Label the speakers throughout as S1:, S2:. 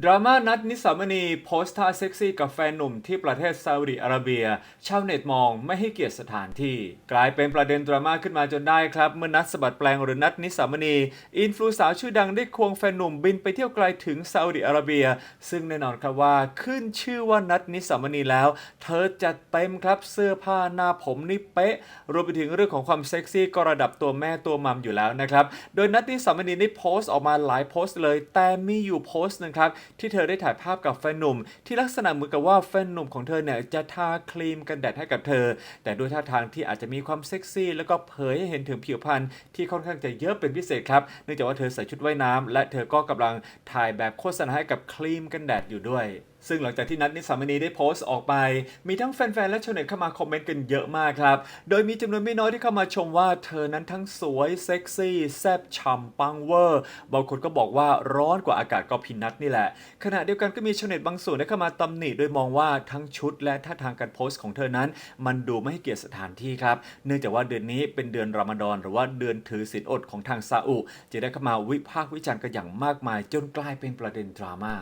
S1: ดราม่านัดนิสามณีโพสต์ท่าเซ็กซี่กับแฟนหนุ่มที่ประเทศซาอุดิอาระเบีย ชาวเน็ตมองไม่ให้เกียรติสถานที่ กลายเป็นประเด็นดราม่าขึ้นมาจนได้ครับ เมื่อนัดสะบัดแปลงหรือนัดนิสามณี อินฟลูสาวชื่อดังได้ควงแฟนหนุ่มบินไปเที่ยวไกลถึงซาอุดิอาระเบีย ซึ่งแน่นอนครับว่าขึ้นชื่อว่านัดนิสามณีแล้ว เธอจัดเต็มครับเสื้อผ้าหน้าผมนี่เป๊ะรวมไปถึงเรื่องของความเซ็กซี่ก็ระดับตัวแม่ตัวมัมอยู่แล้วนะครับโดยนัดนิสามณีได้โพสต์ออกมาหลายโพสต์เลย แต่มีอยู่โพสต์หนึงครับที่เธอได้ถ่ายภาพกับแฟนหนุ่ม ที่ลักษณะเหมือนกับว่าแฟนหนุ่มของเธอเนี่ยจะทาครีมกันแดดให้กับเธอ แต่ด้วยท่าทางที่อาจจะมีความเซ็กซี่ แล้วก็เผยให้เห็นถึงผิวพรรณที่ค่อนข้างจะเยอะเป็นพิเศษครับเนื่องจากว่าเธอใส่ชุดว่ายน้ำและเธอก็กำลังถ่ายแบบโฆษณาให้กับครีมกันแดดอยู่ด้วย ซึ่งหลังจากที่นัทนิสามณีได้โพสต์ออกไป มีทั้งแฟนๆ และชาวเน็ตเข้ามาคอมเมนต์กันเยอะมากครับ โดยมีจำนวนไม่น้อยที่เข้ามาชมว่าเธอนั้นทั้งสวย เซ็กซี่ แซ่บฉ่ำปังเวอร์ บางคนก็บอกว่าร้อนกว่าอากาศก็พินัทนี่แหละ ขณะเดียวกันก็มีชาวเน็ตบางส่วนได้เข้ามาตำหนิโดยมองว่าทั้งชุดและท่าทางการโพสต์ของเธอนั้น มันดูไม่ให้เกียรติสถานที่ครับ เนื่องจากว่าเดือนนี้เป็นเดือนรอมฎอนหรือว่าเดือนถือศีลอดของทางซาอุจะได้เข้ามาวิพากษ์วิจารณ์กันอย่างมากมาย จนกลายเป็นประเด็นดราม่า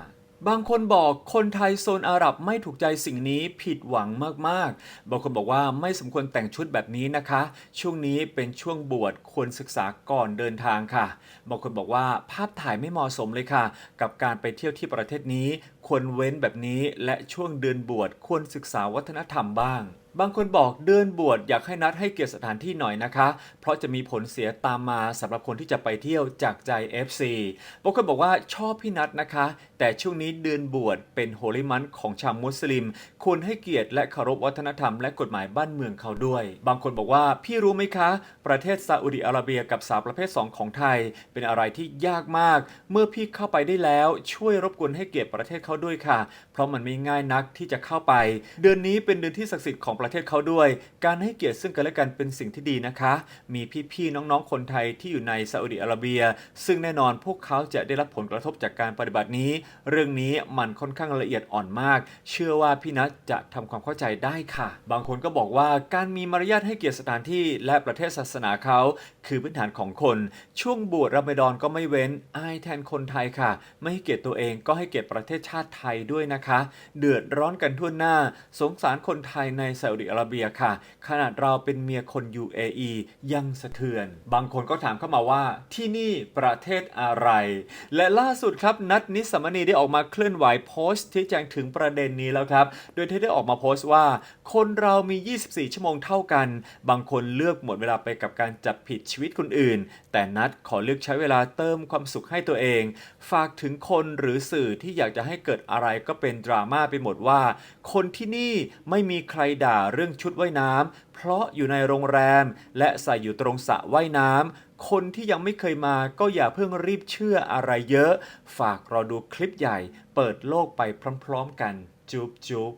S1: บางคนบอกคนไทยโซนอาหรับไม่ถูกใจสิ่งนี้ผิดหวังมากๆ บางคนบอกว่าไม่สมควรแต่งชุดแบบนี้นะคะ ช่วงนี้เป็นช่วงบวชควรศึกษาก่อนเดินทางค่ะ บางคนบอกว่าภาพถ่ายไม่เหมาะสมเลยค่ะ กับการไปเที่ยวที่ประเทศนี้ ควรเว้นแบบนี้และช่วงเดือนบวชควรศึกษาวัฒนธรรมบ้าง บางคนบอกเดินบวชอยากให้นัดให้เกียรติสถานที่หน่อยนะคะ เพราะจะมีผลเสียตามมาสำหรับคนที่จะไปเที่ยวจากใจ FC บางคนบอกว่าชอบพี่นัดนะคะ แต่ช่วงนี้เดือนบวชเป็นโฮลิมันของชาวมุสลิม ควรให้เกียรติและเคารพวัฒนธรรมและกฎหมายบ้านเมืองเขาด้วย บางคนบอกว่าพี่รู้ไหมคะ ประเทศซาอุดิอาระเบียกับสาวประเภท 2 ของไทย เป็นอะไรที่ยากมาก เมื่อพี่เข้าไปได้แล้ว ช่วยรบกวนให้เกียรติประเทศเขาด้วยค่ะ เพราะมันไม่ง่ายนักที่จะเข้าไป เดือนนี้เป็นเดือนที่ศักดิ์สิทธิ์ของประเทศเขาด้วย การให้เกียรติซึ่งกันและกันเป็นสิ่งที่ดีนะคะ มีพี่ๆน้องๆคนไทยที่อยู่ในซาอุดิอาระเบีย ซึ่งแน่นอนพวกเขาจะได้รับผลกระทบจากการปฏิบัตินี้ เรื่องนี้มันค่อนข้างละเอียดอ่อนมาก เชื่อว่าพี่นัทจะทำความเข้าใจได้ค่ะ บางคนก็บอกว่าการมีมารยาทให้เกียรติสถานที่และประเทศศาสนาเขาคือพื้นฐานของคน ช่วงบวชรอมฎอนก็ไม่เว้นอายแทนคนไทยค่ะ ไม่ให้เกียรติตัวเองก็ให้เกียรติประเทศชาติไทยด้วยนะคะ เดือดร้อนกันทั่วหน้า สงสารคนไทยในซาอุดิอาระเบียค่ะ ขนาดเราเป็นเมียคน UAE ยังสะเทือน บางคนก็ถามเข้ามาว่าที่นี่ประเทศอะไร และล่าสุดครับนัทนิสสามณีได้ออกมาเคลื่อนไหวโพสต์ที่แจ้งถึงประเด็นนี้แล้วครับ โดยเธอได้ออกมาโพสต์ว่า คนเรามี 24 ชั่วโมงเท่ากัน บางคนเลือกหมดเวลาไปกับการจับผิดชีวิตคนอื่น แต่นัทขอเลือกใช้เวลาเติมความสุขให้ตัวเอง ฝากถึงคนหรือสื่อที่อยากจะให้เกิดอะไรก็เป็นดราม่าไปหมดว่า คนที่นี่ไม่มีใครด่าาเรื่องชุดว่ายน้ำ เพราะอยู่ในโรงแรม และใส่อยู่ตรงสระว่ายน้ำ คนที่ยังไม่เคยมาก็อย่าเพิ่งรีบเชื่ออะไรเยอะ ฝากรอดูคลิปใหญ่ เปิดโลกไปพร้อมๆกัน จุ๊บจุ๊บ